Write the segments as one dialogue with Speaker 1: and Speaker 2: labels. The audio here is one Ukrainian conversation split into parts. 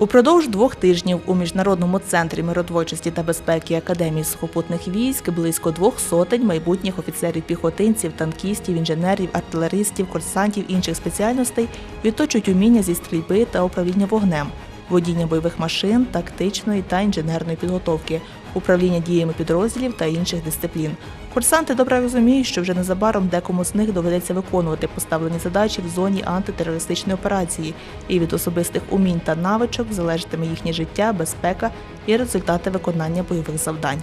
Speaker 1: Упродовж двох тижнів у міжнародному центрі миротворчості та безпеки Академії сухопутних військ близько двох сотень майбутніх офіцерів-піхотинців, танкістів, інженерів, артилеристів, курсантів інших спеціальностей відточують уміння зі стрільби та управління вогнем, водіння бойових машин, тактичної та інженерної підготовки, управління діями підрозділів та інших дисциплін. Курсанти добре розуміють, що вже незабаром декому з них доведеться виконувати поставлені задачі в зоні антитерористичної операції, і від особистих умінь та навичок залежатиме їхнє життя, безпека і результати виконання бойових завдань.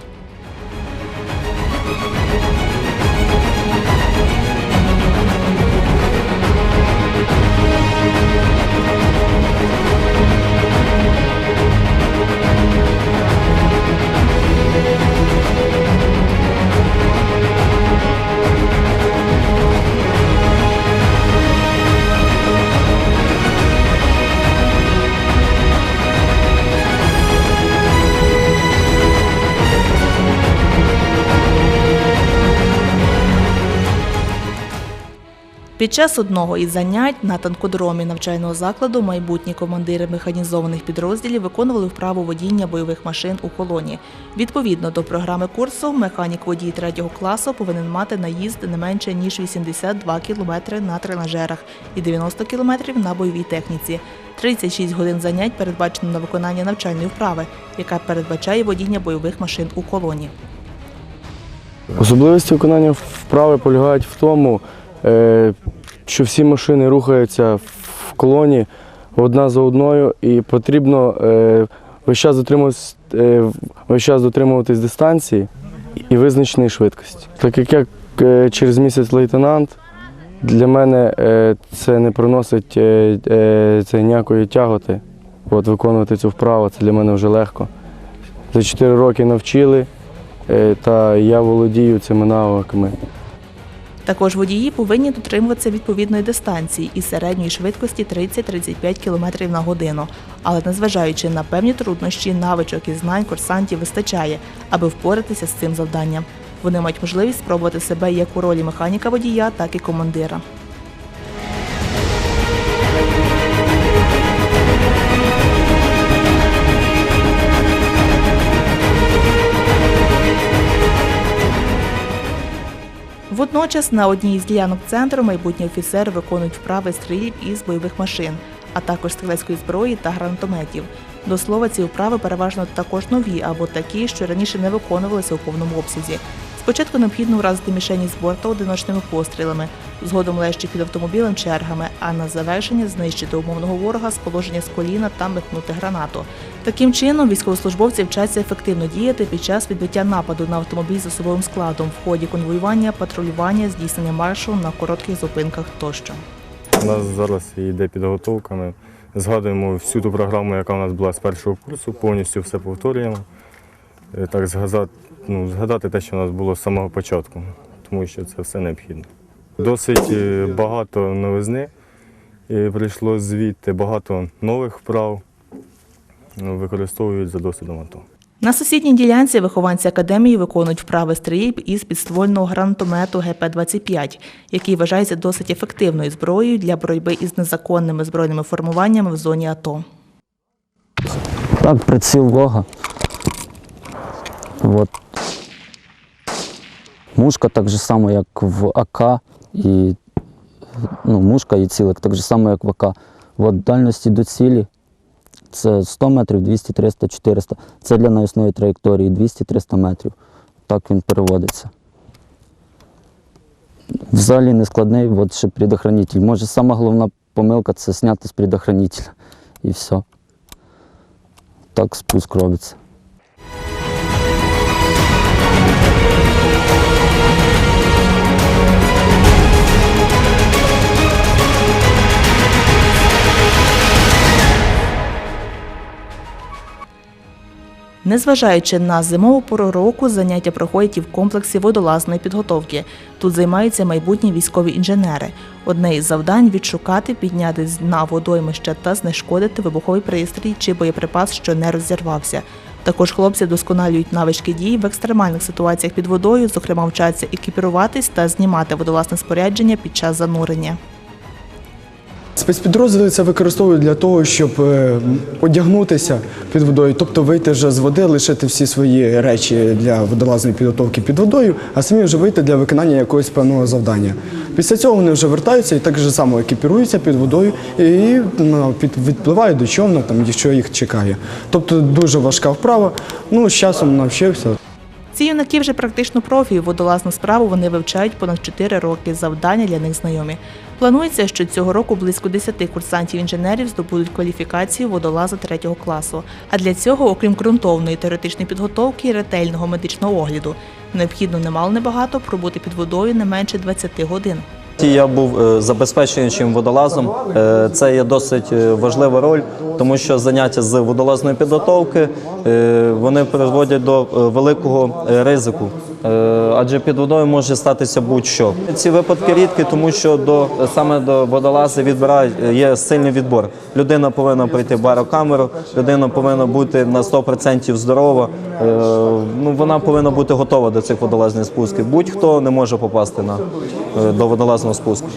Speaker 1: Під час одного із занять на танкодромі навчального закладу майбутні командири механізованих підрозділів виконували вправу водіння бойових машин у колоні. Відповідно до програми курсу, механік водій третього класу повинен мати наїзд не менше ніж 82 км на тренажерах і 90 км на бойовій техніці. 36 годин занять передбачено на виконання навчальної вправи, яка передбачає водіння бойових машин у колоні.
Speaker 2: Особливості виконання вправи полягають в тому, що всі машини рухаються в колоні одна за одною, і потрібно е, весь час дотримуватись, е, весь час дотримуватись дистанції і визначеної швидкості. Так як я е, через місяць лейтенант, для мене е, це не приносить е, е, це ніякої тяготи. От, виконувати цю вправу це для мене вже легко. За 4 роки навчили, е, та я володію цими навиками.
Speaker 1: Також водії повинні дотримуватися відповідної дистанції і середньої швидкості 30-35 км на годину. Але незважаючи на певні труднощі, навичок і знань курсантів вистачає, аби впоратися з цим завданням. Вони мають можливість спробувати себе як у ролі механіка водія, так і командира. Водночас на одній із ділянок центру майбутні офіцери виконують вправи стрілів із бойових машин, а також стрілецької зброї та гранатометів. До слова, ці вправи переважно також нові або такі, що раніше не виконувалися у повному обсязі. Спочатку необхідно вразити мішені з борта одиночними пострілами, згодом лежачи під автомобілем чергами, а на завершення знищити умовного ворога з положення з коліна та метнути гранату. Таким чином, військовослужбовці вчаться ефективно діяти під час відбиття нападу на автомобіль з особовим складом в ході конвоювання, патрулювання, здійснення маршу на коротких зупинках тощо.
Speaker 3: У нас зараз йде підготовка. Ми згадуємо всю ту програму, яка у нас була з першого курсу, повністю все повторюємо. Е, Так згадати, ну, згадати те, що у нас було з самого початку, тому що це все необхідно. Досить е, багато новизни і прийшло звідти багато нових вправ, ну, використовують за досвідом АТО.
Speaker 1: На сусідній ділянці вихованці академії виконують вправи стрільб із підствольного гранатомету ГП-25, який вважається досить ефективною зброєю для боротьби із незаконними збройними формуваннями в зоні АТО.
Speaker 4: Так, приціл вога. Вот. Мушка так же само, як в АК, і ну, мушка і цілик так же само, як в АК. От дальності до цілі це 100 метрів, 200, 300, 400. Це для навісної траєкторії 200-300 метрів. Так він переводиться. Взагалі не складний, от ще предохранитель. Може, сама головна помилка це зняти з предохранителя. І все. Так спуск робиться.
Speaker 1: Незважаючи на зимову пору року, заняття проходять і в комплексі водолазної підготовки. Тут займаються майбутні військові інженери. Одне із завдань відшукати, підняти з дна водоймища та знешкодити вибуховий пристрій чи боєприпас, що не розірвався. Також хлопці досконалюють навички дій в екстремальних ситуаціях під водою, зокрема вчаться екіпіруватись та знімати водолазне спорядження під час занурення.
Speaker 5: Спецпідрозділи це використовують для того, щоб е, одягнутися під водою, тобто вийти вже з води, лишити всі свої речі для водолазної підготовки під водою, а самі вже вийти для виконання якогось певного завдання. Після цього вони вже вертаються і так же само екіпіруються під водою і ну, відпливають до човна, там, що їх чекає. Тобто дуже важка вправа. Ну, з часом навчився.
Speaker 1: Ці юнаки вже практично профі. Водолазну справу вони вивчають понад 4 роки. Завдання для них знайомі. Планується, що цього року близько 10 курсантів-інженерів здобудуть кваліфікацію водолаза третього класу. А для цього, окрім ґрунтовної теоретичної підготовки і ретельного медичного огляду, необхідно немало небагато пробути під водою не менше 20 годин.
Speaker 6: Я був е, забезпечуючим водолазом. Е, Це є досить е, важлива роль, тому що заняття з водолазної підготовки вони призводять до великого ризику, адже під водою може статися будь-що. Ці випадки рідкі, тому що до саме до водолази відбирають е, є сильний відбор. Людина повинна прийти в барокамеру, людина повинна бути на 100% здорова. Е, Ну вона повинна бути готова до цих водолазних спусків. Будь-хто не може попасти на е, до водолазного спуску.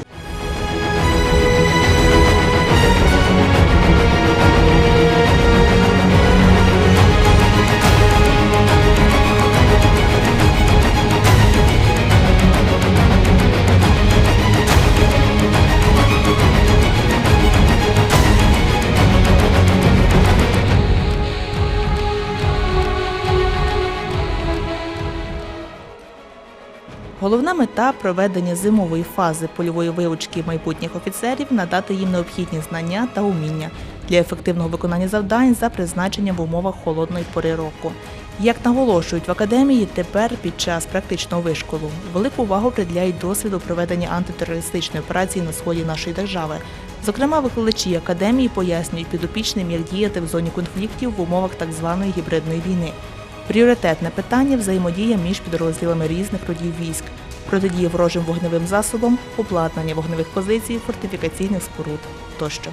Speaker 1: Головна мета проведення зимової фази польової вивчки майбутніх офіцерів надати їм необхідні знання та уміння для ефективного виконання завдань за призначенням в умовах холодної пори року. Як наголошують в академії, тепер під час практичного вишколу велику увагу приділяють досвіду проведення антитерористичної операції на сході нашої держави. Зокрема, викладачі академії пояснюють підопічним, як діяти в зоні конфліктів в умовах так званої гібридної війни. Пріоритетне питання взаємодія між підрозділами різних родів військ, протидія ворожим вогневим засобам, обладнання вогневих позицій, фортифікаційних споруд тощо.